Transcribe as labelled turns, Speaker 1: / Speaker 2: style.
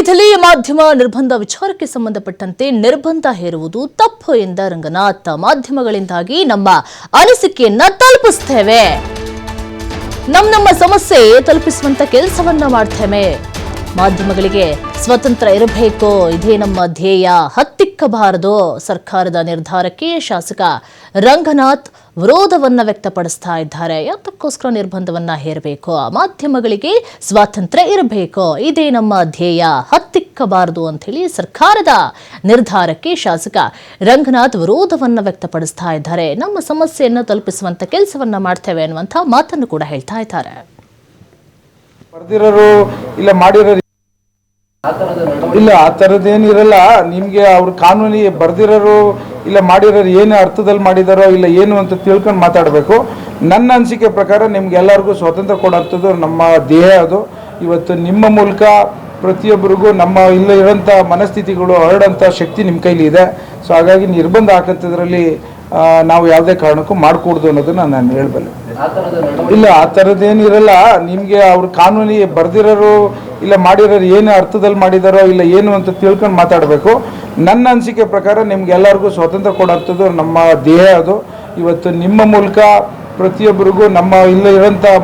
Speaker 1: ಮೈಥಿಲಿ ಮಾಧ್ಯಮ ನಿರ್ಬಂಧ ವಿಚಾರಕ್ಕೆ ಸಂಬಂಧಪಟ್ಟಂತೆ ನಿರ್ಬಂಧ ಹೇರುವುದು ತಪ್ಪು ಎಂದ ರಂಗನಾಥ್. ಮಾಧ್ಯಮಗಳಿಂದಾಗಿ ನಮ್ಮ ಅನಿಸಿಕೆಯನ್ನ ತಲುಪಿಸ್ತೇವೆ. ನಮ್ಮ ನಮ್ಮ ಸಮಸ್ಯೆ ತಲುಪಿಸುವಂತ ಕೆಲಸವನ್ನ ಮಾಡ್ತೇವೆ. ಮಾಧ್ಯಮಗಳಿಗೆ ಸ್ವತಂತ್ರ ಇರಬೇಕು. ಇದೇ ನಮ್ಮ ಧ್ಯೇಯ. ಹತ್ತಿಕ್ಕಬಾರದು ಸರ್ಕಾರದ ನಿರ್ಧಾರಕ್ಕೆ ಶಾಸಕ ರಂಗನಾಥ್ ವಿರೋಧವನ್ನ ವ್ಯಕ್ತಪಡಿಸ್ತಾ ಇದ್ದಾರೆ. ಯಾತಕ್ಕೋಸ್ಕರ ನಿರ್ಬಂಧವನ್ನ ಹೇರಬೇಕು? ಮಾಧ್ಯಮಗಳಿಗೆ ಸ್ವಾತಂತ್ರ್ಯ ಇರಬೇಕು. ಇದೇ ನಮ್ಮ ಧ್ಯೇಯ. ಹತ್ತಿಕ್ಕಬಾರದು ಅಂತ ಹೇಳಿ ಸರ್ಕಾರದ ನಿರ್ಧಾರಕ್ಕೆ ಶಾಸಕ ರಂಗನಾಥ್ ವಿರೋಧವನ್ನ ವ್ಯಕ್ತಪಡಿಸ್ತಾ ಇದ್ದಾರೆ. ನಮ್ಮ ಸಮಸ್ಯೆಯನ್ನು ತಲುಪಿಸುವಂತ ಕೆಲಸವನ್ನ ಮಾಡ್ತೇವೆ ಅನ್ನುವಂಥ ಮಾತನ್ನು ಕೂಡ ಹೇಳ್ತಾ ಇದ್ದಾರೆ.
Speaker 2: ಇಲ್ಲ, ಆ ಥರದ್ದೇನಿರಲ್ಲ ನಿಮಗೆ ಅವ್ರ ಕಾನೂನಿ ಬರ್ದಿರೋರು ಇಲ್ಲ ಮಾಡಿರೋರು ಏನು ಅರ್ಥದಲ್ಲಿ ಮಾಡಿದಾರೋ ಇಲ್ಲ ಏನು ಅಂತ ತಿಳ್ಕೊಂಡು ಮಾತಾಡಬೇಕು. ನನ್ನ ಅನಿಸಿಕೆ ಪ್ರಕಾರ ನಿಮ್ಗೆ ಎಲ್ಲರಿಗೂ ಸ್ವಾತಂತ್ರ್ಯ ಕೊಡೋಂಥದ್ದು ನಮ್ಮ ದೇಹ ಅದು. ಇವತ್ತು ನಿಮ್ಮ ಮೂಲಕ ಪ್ರತಿಯೊಬ್ಬರಿಗೂ ನಮ್ಮ ಇಲ್ಲ ಇರೋಂಥ ಮನಸ್ಥಿತಿಗಳು ಹರಡೋಂಥ ಶಕ್ತಿ ನಿಮ್ಮ ಕೈಲಿ ಇದೆ. ಸೊ ಹಾಗಾಗಿ ನಿರ್ಬಂಧ ಹಾಕೋಂಥದ್ರಲ್ಲಿ ನಾವು ಯಾವುದೇ ಕಾರಣಕ್ಕೂ ಮಾಡಕೂಡ್ದು ಅನ್ನೋದನ್ನು ನಾನು ಹೇಳಬಲ್ಲೆ. ಇಲ್ಲ, ಆ ಥರದ್ದೇನಿರಲ್ಲ ನಿಮಗೆ ಅವ್ರ ಕಾನೂನಿ ಬರ್ದಿರೋರು ಇಲ್ಲ ಮಾಡಿರೋರು ಏನು ಅರ್ಥದಲ್ಲಿ ಮಾಡಿದಾರೋ ಇಲ್ಲ ಏನು ಅಂತ ತಿಳ್ಕೊಂಡು ಮಾತಾಡಬೇಕು. ನನ್ನ ಅನಿಸಿಕೆ ಪ್ರಕಾರ ನಿಮ್ಗೆ ಎಲ್ಲರಿಗೂ ಸ್ವಾತಂತ್ರ್ಯ ಕೊಡೋಂಥದ್ದು ನಮ್ಮ ದೇಹ ಅದು. ಇವತ್ತು ನಿಮ್ಮ ಮೂಲಕ ಪ್ರತಿಯೊಬ್ಬರಿಗೂ ನಮ್ಮ ಇಲ್ಲಿ ಇರೋಂಥ